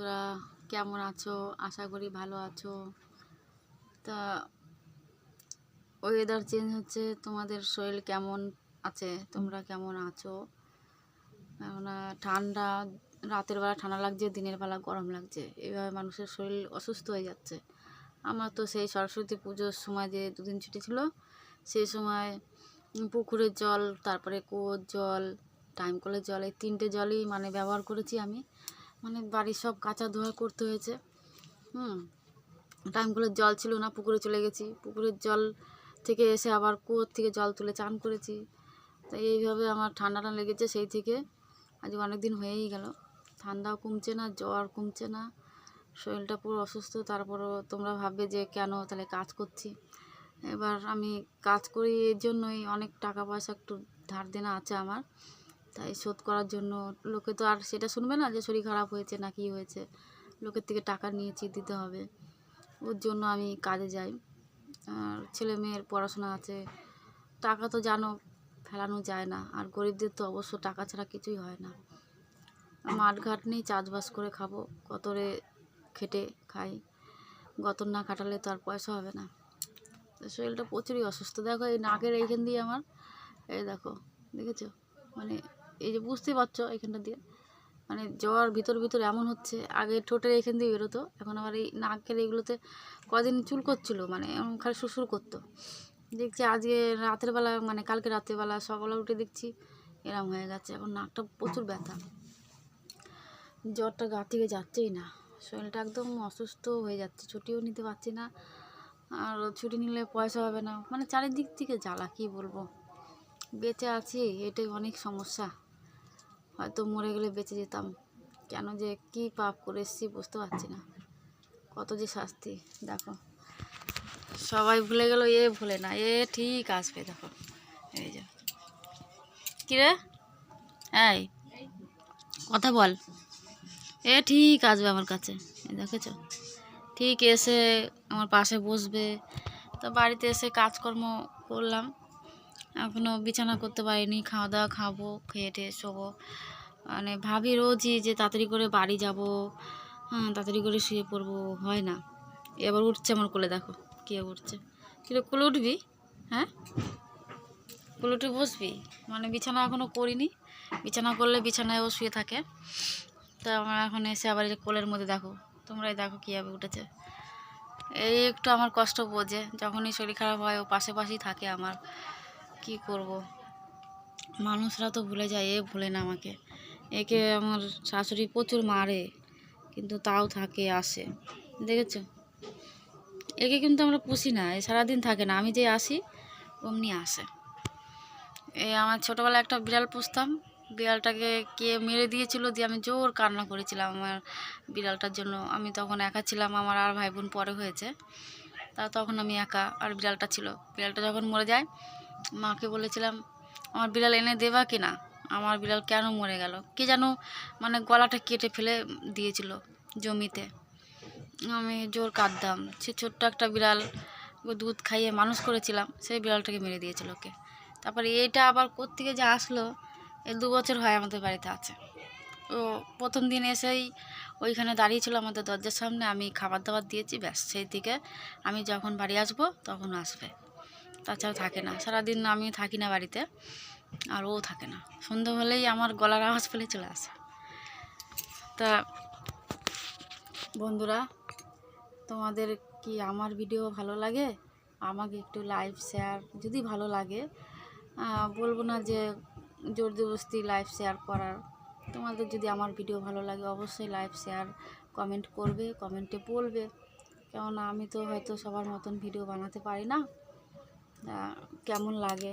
বন্ধুরা, কেমন আছো? আশা করি ভালো আছো। তা ওয়েদার চেঞ্জ হচ্ছে, তোমাদের শরীর কেমন আছে? তোমরা কেমন আছো? কেননা ঠান্ডা, রাতের বেলা ঠান্ডা লাগছে, দিনের বেলা গরম লাগছে। এইভাবে মানুষের শরীর অসুস্থ হয়ে যাচ্ছে। আমার তো সেই সরস্বতী পুজোর সময় যে দুদিন ছুটি ছিল, সেই সময় পুকুরের জল, তারপরে কুয়োর জল টাইম কলের জল, এই তিনটে জলই মানে ব্যবহার করেছি আমি। মানে বাড়ির সব কাঁচা ধোয়া করতে হয়েছে। হুম টাইম কলের জল ছিল না, পুকুরে চলে গেছি। পুকুরের জল থেকে এসে আবার কুয়োর থেকে জল তুলে চান করেছি। তো এইভাবে আমার ঠান্ডাটা লেগেছে সেই থেকে। আজ অনেক দিন হয়েই গেল। ঠান্ডাও কমছে না, জ্বর কমছে না। শরীরটা পুরো অসুস্থ, তারপরও তোমরা ভাববে যে কেন তাহলে কাজ করছি। এবার আমি কাজ করি এর জন্যই অনেক টাকা পয়সা একটু ধার দেনা আছে আমার। তাই শোধ করার জন্য লোকে তো আর সেটা শুনবে না যে শরীর খারাপ হয়েছে না কি হয়েছে। লোকের থেকে টাকা নিয়েছি দিতে হবে। ওর জন্য আমি কাজে যাই। আর ছেলে মেয়ের পড়াশোনা আছে। টাকা তো জানো, ফেলানো যায় না। আর গরিবদের তো অবশ্য টাকা ছাড়া কিছুই হয় না। মাঠ ঘাট নেই চাষবাস করে খাব, কতরে খেটে খাই। গতর না কাটালে তো আর পয়সা হবে না। শরীরটা প্রচুরই অসুস্থ। দেখো এই নাকের এইখান দিয়ে আমার, এই দেখো, দেখেছ? মানে এই যে বুঝতে পারছ এখানটা দিয়ে। মানে জ্বর ভিতর ভিতর এমন হচ্ছে, আগে ঠোঁটের এখান দিয়ে বেরোতো, এখন আবার এই নাকের এইগুলোতে কদিন চুল করছিল মানে এমন খালি শ্বশুর করতো। দেখছি আজকে রাতের বেলা মানে কালকে রাতের বেলা সকালে উঠে দেখছি এরম হয়ে গেছে, এখন নাকটা প্রচুর ব্যথা। জ্বরটা গা থেকে যাচ্ছেই না, শরীরটা একদম অসুস্থ হয়ে যাচ্ছে, ছুটিও নিতে পারছি না, আর ছুটি নিলে পয়সা হবে না মানে চারিদিক থেকে জ্বালা, কী বলব। বেঁচে আছি, এটাই অনেক সমস্যা। হয়তো মরে গেলে বেঁচে যেতাম। কেন যে কী পাপ করে এসেছি বুঝতে পারছি না। কত যে শাস্তি, দেখো। সবাই ভুলে গেল, এ ভুলে না, এ ঠিক আসবে, দেখো। এই যে। কিরে এই, কথা বল। এ ঠিক আসবে আমার কাছে দেখেছ? ঠিক এসে আমার পাশে বসবে। তো বাড়িতে এসে কাজকর্ম করলাম। এখনও বিছানা করতে পারিনি খাওয়া দাওয়া খাব, খেয়ে টেয়ে শোবো। মানে ভাবি রোজই যে তাড়াতাড়ি করে বাড়ি যাব হ্যাঁ তাড়াতাড়ি করে শুয়ে পড়ব, হয় না। এবার উঠছে আমার কোলে, দেখো কে উঠছে। কিরে কোলে উঠবি? হ্যাঁ? কোলে উঠে বসবি? মানে বিছানা এখনও করিনি। বিছানা করলে বিছানায় ও শুয়ে থাকে। তা আমার এখন এসে আবার এই কোলের মধ্যে দেখো, তোমরাই দেখো কীভাবে উঠেছে। এই একটু আমার কষ্ট বোঝে, যখনই শরীর খারাপ হয়, ও পাশে পাশেই থাকে আমার। কি করব? মানুষরা তো ভুলে যায়, এ ভুলে না আমাকে। একে আমার শাশুড়ি প্রচুর মারে, কিন্তু তাও থাকে, আসে। দেখেছ? একে কিন্তু আমরা পুষি না, এ সারাদিন থাকে না। আমি যে আসি, অমনি আসে। এই আমার ছোটোবেলায় একটা বিড়াল পুষতাম। বিড়ালটাকে কে মেরে দিয়েছিল দিয়ে আমি জোর কান্না করেছিলাম আমার বিড়ালটার জন্য। আমি তখন একা ছিলাম, আমার আর ভাই বোন পরে হয়েছে। তা তখন আমি একা, আর বিড়ালটা ছিল। বিড়ালটা যখন মরে যায় মাকে বলেছিলাম, আমার বিড়াল এনে দেবা কি না আমার বিড়াল কেন মরে গেল? কে যেন মানে গলাটা কেটে ফেলে দিয়েছিল জমিতে। আমি জোর কাঁদতাম। সে ছোট্ট একটা বিড়াল দুধ খাইয়ে মানুষ করেছিলাম, সেই বিড়ালটাকে মেরে দিয়েছিল ওকে। তারপরে এইটা আবার কোত্থেকে যে আসলো এই দু বছর হয় আমাদের বাড়িতে আছে। ও প্রথম দিন এসেই ওইখানে দাঁড়িয়েছিল আমাদের দরজার সামনে, আমি খাবার দাবার দিয়েছি, ব্যাস সেই দিকে। আমি যখন বাড়ি আসব, তখন আসবে। তাছাড়া থাকে না। সারাদিন আমি থাকি না বাড়িতে, আর ও থাকে না। সন্ধ্যা হলেই আমার গলার আওয়াজ ফেলে চলে আসে। তা বন্ধুরা, তোমাদের কি আমার ভিডিও ভালো লাগে? আমাকে একটু লাইভ শেয়ার যদি ভালো লাগে বলব না যে জোর লাইভ শেয়ার করার। তোমাদের যদি আমার ভিডিও ভালো লাগে, অবশ্যই লাইভ শেয়ার, কমেন্ট করবে, কমেন্টে বলবে। কেননা আমি তো হয়তো সবার মতন ভিডিও বানাতে পারি না। কেমন লাগে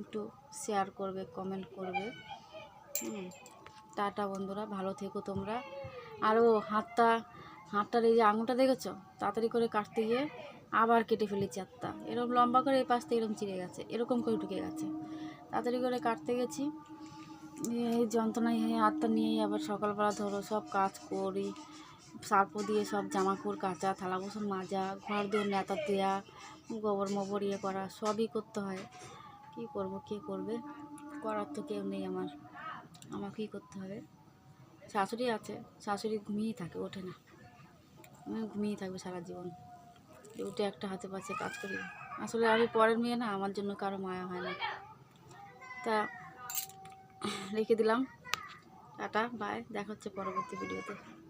একটু শেয়ার করবে কমেন্ট করবে। টাটা বন্ধুরা, ভালো থেকো তোমরা। আরও হাতটা, হাতটার এই যে আঙুলটা দেখেছ? তাড়াতাড়ি করে কাটতে গিয়ে আবার কেটে ফেলেছি হাতটা। এরকম লম্বা করে এই পাশ থেকে এরকম চিড়ে গেছে, এরকম করে ঢুকে গেছে। তাড়াতাড়ি করে কাটতে গেছি। এই যন্ত্রণায় হাতটা নিয়েই আবার সকালবেলা ধরো সব কাজ করি। সার্প দিয়ে সব জামা কাপড় কাচা, থালা বাসন মাজা, ঘর দিয়ে নেতা দেওয়া গোবর মোবর ইয়ে করা সবই করতে হয়। কী করব, কে করবে? করার তো কেউ নেই আমার। আমাকেই করতে হবে। শাশুড়ি আছে, শাশুড়ি ঘুমিয়েই থাকে, ওঠে না। আমি ঘুমিয়েই থাকবে সারা জীবন। উঠে একটা হাতে পাশে কাজ করি। আসলে আমি পরের মেয়ে না, আমার জন্য কারও মায়া হয় না। তা রেখে দিলাম। টাটা বাই দেখা হচ্ছে পরবর্তী ভিডিওতে